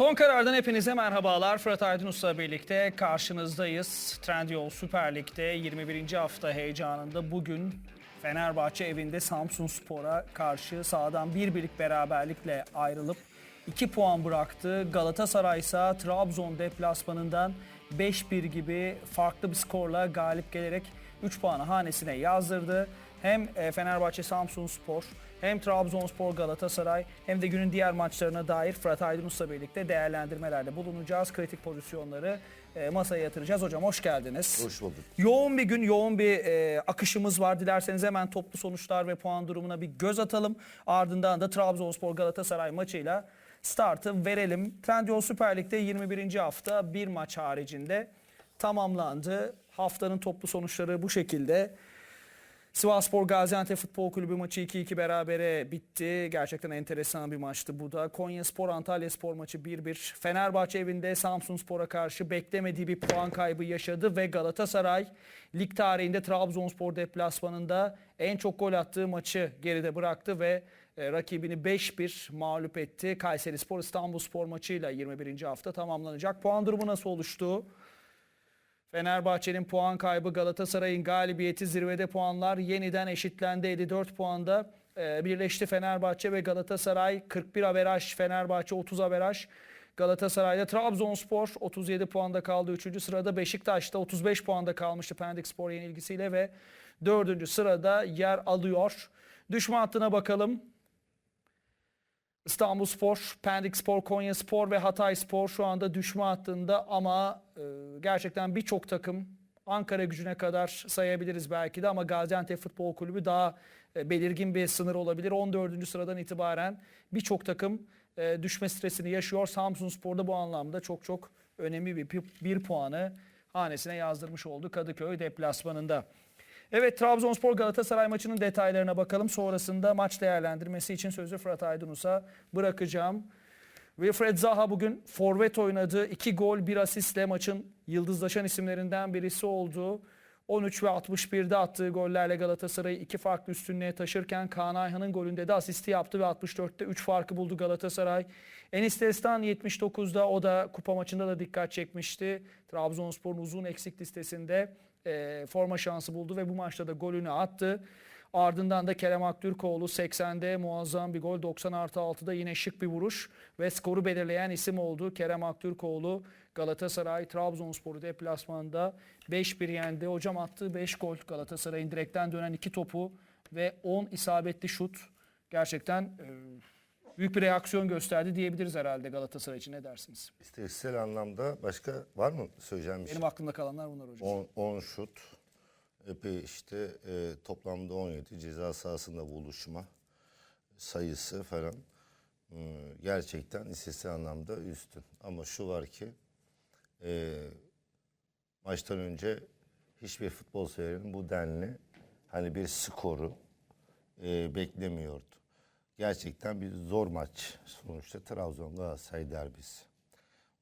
Son karardan hepinize merhabalar. Fırat Aydınus'la birlikte karşınızdayız. Trendyol Süper Lig'de 21. hafta heyecanında bugün Fenerbahçe evinde Samsun Spor'a karşı sahadan bir birlik beraberlikle ayrılıp 2 puan bıraktı. Galatasaray ise Trabzon deplasmanından 5-1 gibi farklı bir skorla galip gelerek 3 puanı hanesine yazdırdı. Hem e, Fenerbahçe Samsun Spor hem Trabzonspor Galatasaray hem de günün diğer maçlarına dair Fırat Aydınus'la birlikte değerlendirmelerde bulunacağız. Kritik pozisyonları e, masaya yatıracağız. Hocam hoş geldiniz. Hoş bulduk. Yoğun bir gün, yoğun bir e, akışımız var. Dilerseniz hemen toplu sonuçlar ve puan durumuna bir göz atalım. Ardından da Trabzonspor Galatasaray maçıyla startı verelim. Trendyol Süper Lig'de 21. hafta bir maç haricinde tamamlandı. Haftanın toplu sonuçları bu şekilde. Sivasspor Gaziantep Futbol Kulübü maçı 2-2 berabere bitti. Gerçekten enteresan bir maçtı bu da. Konyaspor Antalyaspor maçı 1-1. Fenerbahçe evinde Samsunspor'a karşı beklemediği bir puan kaybı yaşadı ve Galatasaray lig tarihinde Trabzonspor deplasmanında en çok gol attığı maçı geride bıraktı ve e, rakibini 5-1 mağlup etti. Kayserispor İstanbulspor maçıyla 21. hafta tamamlanacak. Puan durumu nasıl oluştu? Fenerbahçe'nin puan kaybı Galatasaray'ın galibiyeti zirvede puanlar yeniden eşitlendi 54 puanda. Ee, birleşti Fenerbahçe ve Galatasaray 41 averaj Fenerbahçe 30 averaj. Galatasaray'da Trabzonspor 37 puanda kaldı 3. sırada. Beşiktaş'ta 35 puanda kalmıştı Pendik Spor yenilgisiyle ve 4. sırada yer alıyor. Düşme hattına bakalım. İstanbul Spor, Pendik Spor, Konya Spor ve Hatay Spor şu anda düşme hattında ama e, gerçekten birçok takım Ankara gücüne kadar sayabiliriz belki de ama Gaziantep Futbol Kulübü daha e, belirgin bir sınır olabilir. 14. sıradan itibaren birçok takım e, düşme stresini yaşıyor. Samsun Spor da bu anlamda çok çok önemli bir, bir puanı hanesine yazdırmış oldu Kadıköy deplasmanında. Evet Trabzonspor Galatasaray maçının detaylarına bakalım. Sonrasında maç değerlendirmesi için sözü Fırat Aydınus'a bırakacağım. Wilfred Zaha bugün forvet oynadı. 2 gol 1 asistle maçın yıldızlaşan isimlerinden birisi oldu. 13 ve 61'de attığı gollerle Galatasaray'ı iki farklı üstünlüğe taşırken Kaan Ayhan'ın golünde de asisti yaptı ve 64'te 3 farkı buldu Galatasaray. Enis Destan 79'da o da kupa maçında da dikkat çekmişti. Trabzonspor'un uzun eksik listesinde e, forma şansı buldu ve bu maçta da golünü attı. Ardından da Kerem Aktürkoğlu 80'de muazzam bir gol 90 artı 6'da yine şık bir vuruş ve skoru belirleyen isim oldu. Kerem Aktürkoğlu Galatasaray Trabzonspor'u deplasmanda 5-1 yendi. Hocam attığı 5 gol Galatasaray'ın direkten dönen 2 topu ve 10 isabetli şut gerçekten e, büyük bir reaksiyon gösterdi diyebiliriz herhalde Galatasaray için ne dersiniz? İstatistiksel anlamda başka var mı söyleyeceğim bir şey? Benim aklımda kalanlar bunlar hocam. 10, 10 şut, epey işte e, toplamda 17 ceza sahasında buluşma sayısı falan Hmm, gerçekten istatistiksel anlamda üstün. Ama şu var ki e, maçtan önce hiçbir futbol severinin bu denli hani bir skoru e, beklemiyordu. Gerçekten bir zor maç sonuçta Trabzon Galatasaray derbisi.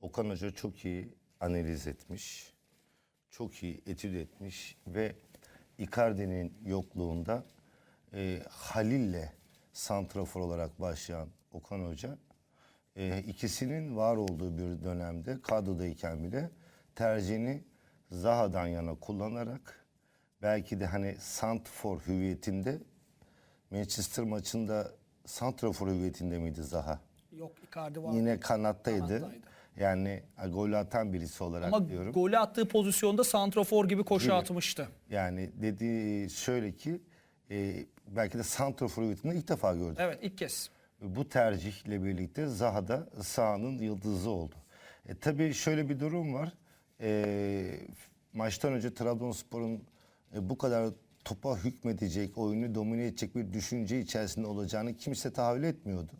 Okan Hoca çok iyi analiz etmiş, çok iyi etüt etmiş ve Icardi'nin yokluğunda e, Halil'le santrafor olarak başlayan Okan Hoca e, ikisinin var olduğu bir dönemde kadrodayken bile tercihini Zaha'dan yana kullanarak belki de hani santrafor hüviyetinde Manchester maçında santrafor hüviyetinde miydi Zaha? Yok Icardi var. Yine kanattaydı. Kanattaydı. Yani gol atan birisi olarak Ama diyorum. golü attığı pozisyonda santrofor gibi koşu Gibi. atmıştı. Yani dediği şöyle ki e, belki de santrafor hüviyetinde ilk defa gördüm. Evet ilk kez. Bu tercihle birlikte Zaha da sahanın yıldızı oldu. E, tabii şöyle bir durum var. E, maçtan önce Trabzonspor'un e, bu kadar topa hükmedecek, oyunu domine edecek bir düşünce içerisinde olacağını kimse tahayyül etmiyordu.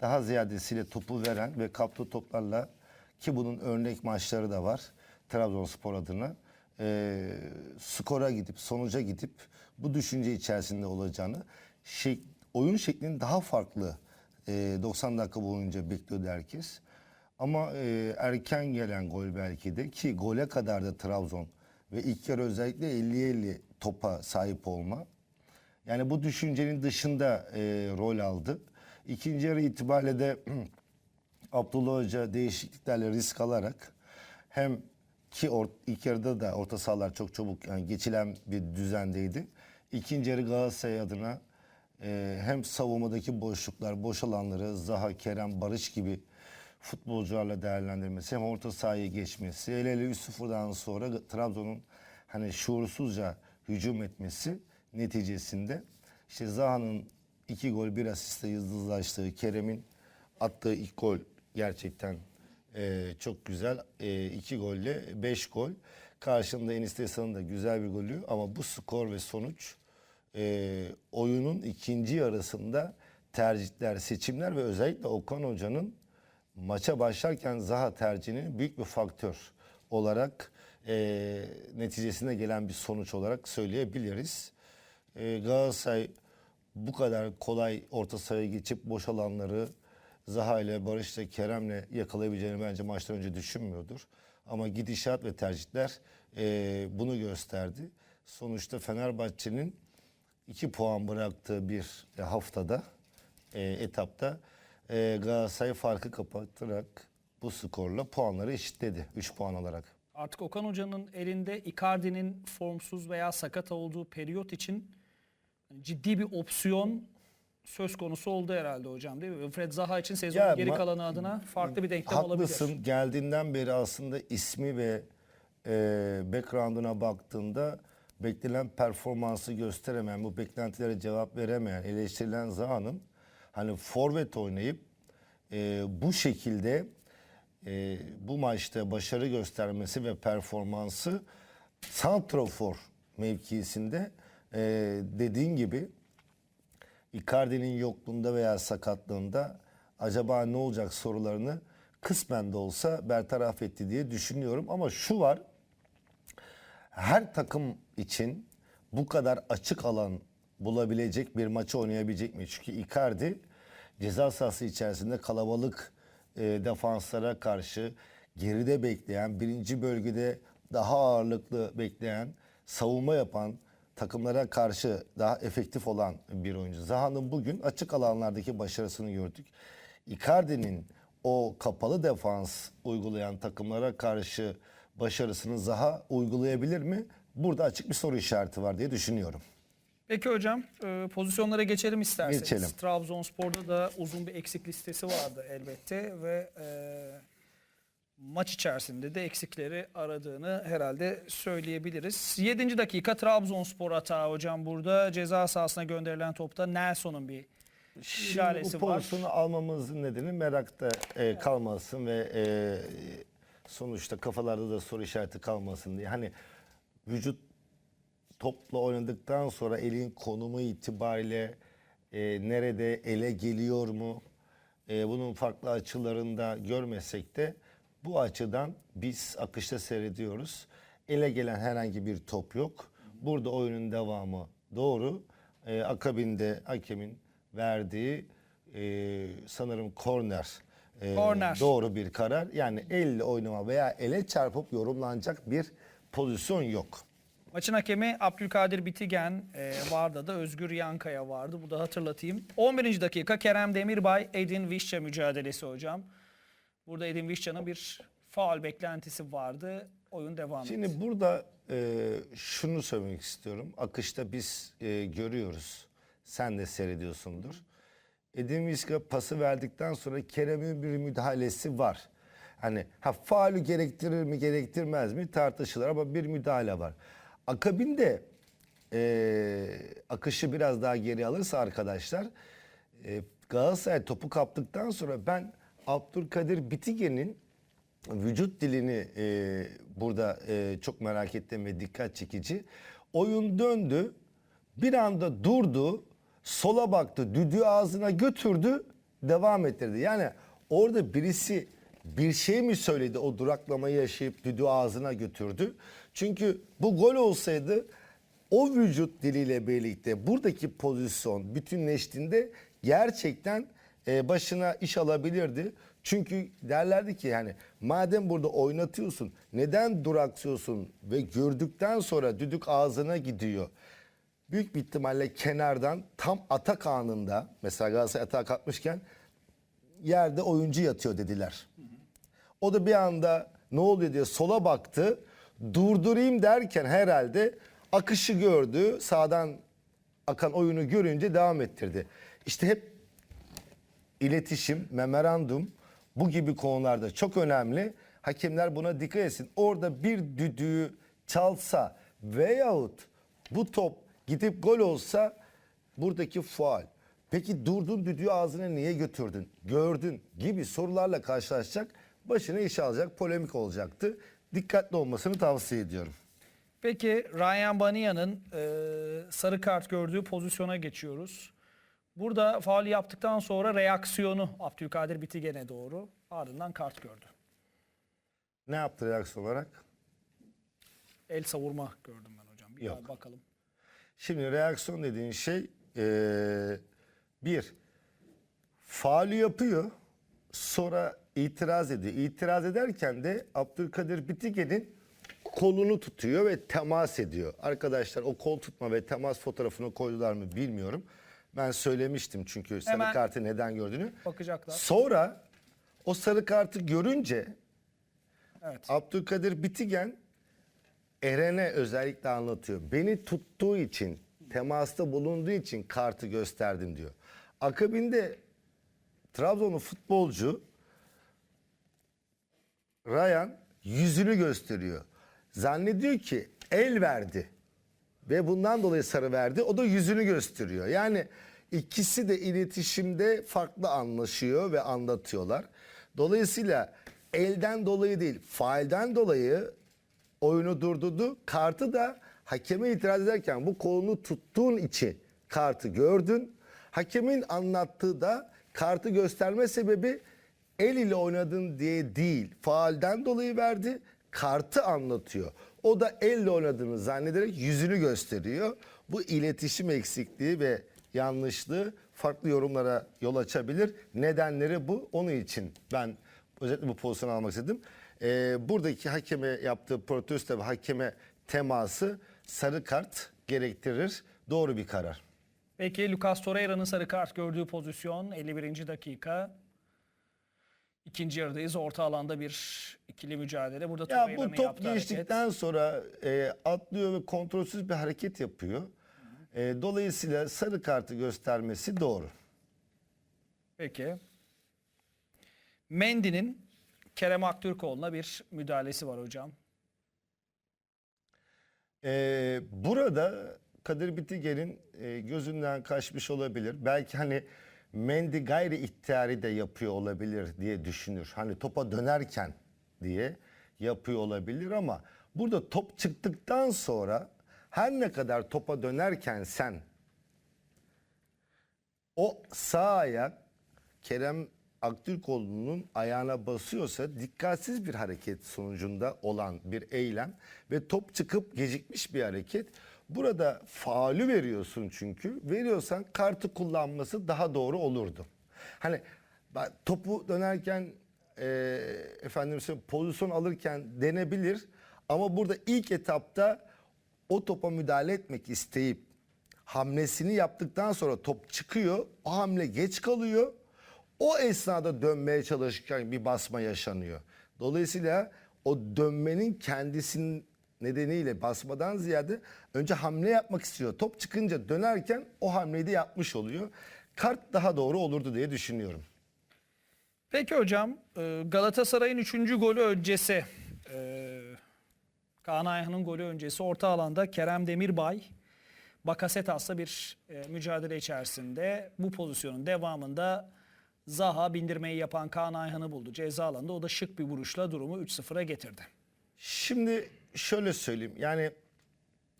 Daha ziyadesiyle topu veren ve kaptığı toplarla ki bunun örnek maçları da var Trabzonspor adına e, skora gidip sonuca gidip bu düşünce içerisinde olacağını şey, oyun şeklinin daha farklı e, 90 dakika boyunca bekliyordu herkes. Ama e, erken gelen gol belki de ki gole kadar da Trabzon ve ilk yarı özellikle 50-50 topa sahip olma. Yani bu düşüncenin dışında e, rol aldı. İkinci yarı itibariyle de Abdullah Hoca değişikliklerle risk alarak hem ki or, ilk yarıda da orta sahalar çok çabuk yani geçilen bir düzendeydi. İkinci yarı Galatasaray adına e, hem savunmadaki boşluklar, boş alanları Zaha, Kerem, Barış gibi futbolcularla değerlendirmesi hem orta sahayı geçmesi. Hele hele 3-0'dan sonra Trabzon'un hani şuursuzca hücum etmesi neticesinde işte Zaha'nın iki gol bir asiste yıldızlaştığı Kerem'in attığı ilk gol gerçekten e, çok güzel. E, iki golle beş gol. Karşında Enis Desan'ın da güzel bir golü ama bu skor ve sonuç e, oyunun ikinci yarısında tercihler, seçimler ve özellikle Okan Hoca'nın maça başlarken Zaha tercihinin büyük bir faktör olarak e, neticesinde gelen bir sonuç olarak söyleyebiliriz. E, Galatasaray bu kadar kolay orta sahaya geçip boş alanları Zaha ile Barış ile Kerem'le yakalayabileceğini bence maçtan önce düşünmüyordur. Ama gidişat ve tercihler e, bunu gösterdi. Sonuçta Fenerbahçe'nin 2 puan bıraktığı bir haftada, e, etapta e, Galatasaray farkı kapatarak bu skorla puanları eşitledi 3 puan alarak. Artık Okan Hoca'nın elinde Icardi'nin formsuz veya sakat olduğu periyot için ciddi bir opsiyon söz konusu oldu herhalde hocam değil mi? Fred Zaha için sezonun Ya geri kalanı adına farklı bir denklem olabilir. Haklısın. Geldiğinden beri aslında ismi ve e, background'una baktığında beklenen performansı gösteremeyen, bu beklentilere cevap veremeyen, eleştirilen Zaha'nın hani forvet oynayıp e, bu şekilde e, bu maçta başarı göstermesi ve performansı santrofor mevkisinde e, dediğin gibi Icardi'nin yokluğunda veya sakatlığında acaba ne olacak sorularını kısmen de olsa bertaraf etti diye düşünüyorum. Ama şu var, her takım için bu kadar açık alan bulabilecek bir maçı oynayabilecek mi? Çünkü Icardi ceza sahası içerisinde kalabalık e, defanslara karşı geride bekleyen, birinci bölgede daha ağırlıklı bekleyen, savunma yapan, takımlara karşı daha efektif olan bir oyuncu. Zaha'nın bugün açık alanlardaki başarısını gördük. Icardi'nin o kapalı defans uygulayan takımlara karşı başarısını Zaha uygulayabilir mi? Burada açık bir soru işareti var diye düşünüyorum. Peki hocam e, pozisyonlara geçelim isterseniz. Geçelim. Trabzonspor'da da uzun bir eksik listesi vardı elbette ve e, maç içerisinde de eksikleri aradığını herhalde söyleyebiliriz. 7. dakika Trabzonspor hata hocam burada ceza sahasına gönderilen topta Nelson'un bir Şimdi müdahalesi bu var. pozisyonu almamızın nedeni merakta e, kalmasın ve e, sonuçta kafalarda da soru işareti kalmasın diye. Hani vücut topla oynadıktan sonra elin konumu itibariyle e, nerede ele geliyor mu? E, bunun farklı açılarında görmesek de bu açıdan biz akışta seyrediyoruz. Ele gelen herhangi bir top yok. Burada oyunun devamı doğru. E, akabinde hakemin verdiği e, sanırım korner. e, Korner. Doğru bir karar. Yani elle oynama veya ele çarpıp yorumlanacak bir pozisyon yok. Maçın hakemi Abdülkadir Bitigen e, vardı da Özgür Yankaya vardı. Bu da hatırlatayım. 11. dakika Kerem Demirbay Edin Vişça mücadelesi hocam. Burada Edin Vişça'nın bir faul beklentisi vardı. Oyun devam etti. Şimdi burada e, şunu söylemek istiyorum. Akışta biz e, görüyoruz. Sen de seyrediyorsundur. Edin Vişka pası verdikten sonra Kerem'in bir müdahalesi var. Hani ha faulü gerektirir mi gerektirmez mi tartışılır ama bir müdahale var. Akabinde e, akışı biraz daha geri alırsa arkadaşlar e, Galatasaray topu kaptıktan sonra ben Abdülkadir Bitigen'in vücut dilini e, burada e, çok merak ettim ve dikkat çekici. Oyun döndü, bir anda durdu, sola baktı, düdüğü ağzına götürdü, devam ettirdi. Yani orada birisi bir şey mi söyledi o duraklamayı yaşayıp düdüğü ağzına götürdü. Çünkü bu gol olsaydı o vücut diliyle birlikte buradaki pozisyon bütünleştiğinde gerçekten e, başına iş alabilirdi. Çünkü derlerdi ki yani madem burada oynatıyorsun neden duraksıyorsun ve gördükten sonra düdük ağzına gidiyor. Büyük bir ihtimalle kenardan tam atak anında mesela Galatasaray atak atmışken yerde oyuncu yatıyor dediler. O da bir anda ne oluyor diye sola baktı. Durdurayım derken herhalde akışı gördü. Sağdan akan oyunu görünce devam ettirdi. İşte hep iletişim, memorandum bu gibi konularda çok önemli. Hakemler buna dikkat etsin. Orada bir düdüğü çalsa veyahut bu top gidip gol olsa buradaki faal. Peki durdun düdüğü ağzına niye götürdün? Gördün gibi sorularla karşılaşacak. Başına iş alacak, polemik olacaktı. Dikkatli olmasını tavsiye ediyorum. Peki Ryan Bania'nın e, sarı kart gördüğü pozisyona geçiyoruz. Burada faul yaptıktan sonra reaksiyonu Abdülkadir Bitigen'e doğru ardından kart gördü. Ne yaptı reaksiyon olarak? El savurma gördüm ben hocam. Bir Yok. daha bakalım. Şimdi reaksiyon dediğin şey eee, bir faali yapıyor sonra itiraz ediyor. İtiraz ederken de Abdülkadir Bitigen'in kolunu tutuyor ve temas ediyor. Arkadaşlar o kol tutma ve temas fotoğrafını koydular mı bilmiyorum. Ben söylemiştim çünkü sarı Hemen kartı neden gördüğünü. Bakacaklar. Sonra o sarı kartı görünce Evet. Abdülkadir Bitigen Eren'e özellikle anlatıyor. Beni tuttuğu için, temasta bulunduğu için kartı gösterdim diyor. Akabinde Trabzonlu futbolcu Ryan yüzünü gösteriyor. Zannediyor ki el verdi ve bundan dolayı sarı verdi. O da yüzünü gösteriyor. Yani ikisi de iletişimde farklı anlaşıyor ve anlatıyorlar. Dolayısıyla elden dolayı değil, failden dolayı oyunu durdurdu. Kartı da hakeme itiraz ederken bu kolunu tuttuğun için kartı gördün. Hakemin anlattığı da kartı gösterme sebebi el ile oynadın diye değil. Faalden dolayı verdi. Kartı anlatıyor. O da elle oynadığını zannederek yüzünü gösteriyor. Bu iletişim eksikliği ve yanlışlığı farklı yorumlara yol açabilir. Nedenleri bu. Onun için ben özellikle bu pozisyonu almak istedim. Ee, buradaki hakeme yaptığı protesto ve hakeme teması sarı kart gerektirir. Doğru bir karar. Peki Lucas Torreira'nın sarı kart gördüğü pozisyon 51. dakika. İkinci yarıdayız. Orta alanda bir ikili mücadele. Burada Ya bu top hareket. geçtikten sonra e, atlıyor ve kontrolsüz bir hareket yapıyor. E, dolayısıyla sarı kartı göstermesi doğru. Peki. Mendy'nin Kerem Aktürkoğlu'na bir müdahalesi var hocam. E, burada Kadir Bitiger'in e, gözünden kaçmış olabilir. Belki hani Mendy gayri ihtiyari de yapıyor olabilir diye düşünür. Hani topa dönerken diye yapıyor olabilir ama burada top çıktıktan sonra her ne kadar topa dönerken sen o sağ ayak Kerem Aktürkoğlu'nun ayağına basıyorsa dikkatsiz bir hareket sonucunda olan bir eylem ve top çıkıp gecikmiş bir hareket. Burada faulü veriyorsun çünkü. Veriyorsan kartı kullanması daha doğru olurdu. Hani topu dönerken e, efendim pozisyon alırken denebilir ama burada ilk etapta o topa müdahale etmek isteyip hamlesini yaptıktan sonra top çıkıyor. O hamle geç kalıyor. O esnada dönmeye çalışırken bir basma yaşanıyor. Dolayısıyla o dönmenin kendisinin nedeniyle basmadan ziyade önce hamle yapmak istiyor. Top çıkınca dönerken o hamleyi de yapmış oluyor. Kart daha doğru olurdu diye düşünüyorum. Peki hocam e, Galatasaray'ın 3. golü öncesi e, Kaan Ayhan'ın golü öncesi orta alanda Kerem Demirbay Bakasetas'la bir e, mücadele içerisinde bu pozisyonun devamında Zaha bindirmeyi yapan Kaan Ayhan'ı buldu ceza alanında. O da şık bir vuruşla durumu 3-0'a getirdi. Şimdi şöyle söyleyeyim yani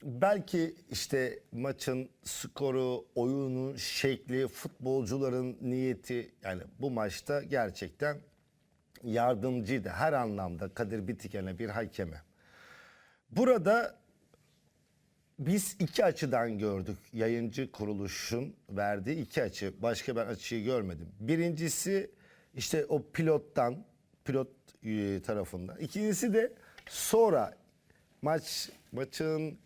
belki işte maçın skoru, oyunun şekli, futbolcuların niyeti yani bu maçta gerçekten yardımcıydı her anlamda Kadir Bitiken'e bir hakeme. Burada biz iki açıdan gördük yayıncı kuruluşun verdiği iki açı. Başka ben açıyı görmedim. Birincisi işte o pilottan, pilot e, tarafından. İkincisi de sonra maç maçın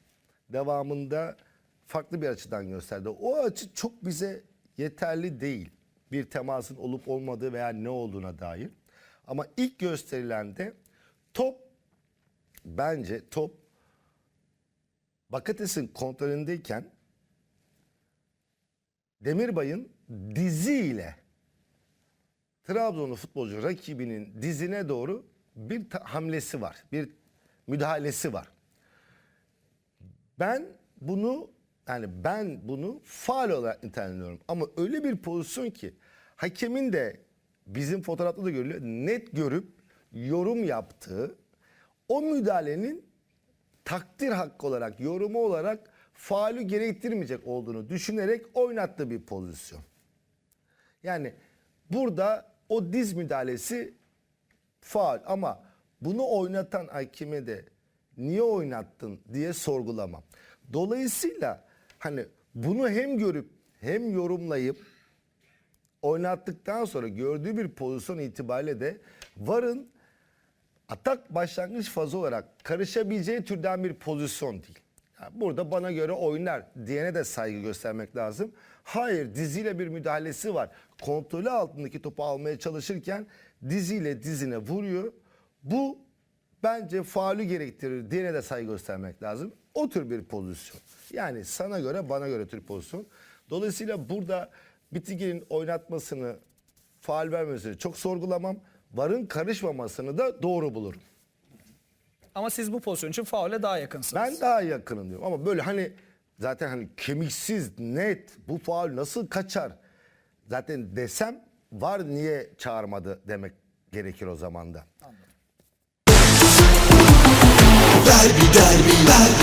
devamında farklı bir açıdan gösterdi. O açı çok bize yeterli değil. bir temasın olup olmadığı veya ne olduğuna dair. Ama ilk gösterilende top bence top Bakates'in kontrolündeyken Demirbay'ın diziyle Trabzonlu futbolcu rakibinin dizine doğru bir hamlesi var. Bir müdahalesi var. Ben bunu yani ben bunu faal olarak nitelendiriyorum. Ama öyle bir pozisyon ki hakemin de bizim fotoğrafta da görülüyor. Net görüp yorum yaptığı o müdahalenin takdir hakkı olarak, yorumu olarak faulü gerektirmeyecek olduğunu düşünerek oynattığı bir pozisyon. Yani burada o diz müdahalesi faul ama bunu oynatan hakime de niye oynattın diye sorgulamam. Dolayısıyla hani bunu hem görüp hem yorumlayıp oynattıktan sonra gördüğü bir pozisyon itibariyle de VAR'ın atak başlangıç fazı olarak karışabileceği türden bir pozisyon değil. Yani burada bana göre oynar diyene de saygı göstermek lazım. Hayır diziyle bir müdahalesi var. Kontrolü altındaki topu almaya çalışırken diziyle dizine vuruyor. Bu bence faulü gerektirir diyene de saygı göstermek lazım. O tür bir pozisyon. Yani sana göre bana göre tür pozisyon. Dolayısıyla burada Bitigir'in oynatmasını faal vermesini çok sorgulamam. Varın karışmamasını da doğru bulurum. Ama siz bu pozisyon için faule daha yakınsınız. Ben daha yakınım diyorum ama böyle hani zaten hani kemiksiz net bu faul nasıl kaçar? Zaten desem var niye çağırmadı demek gerekir o zaman da. Derbi derbi derbi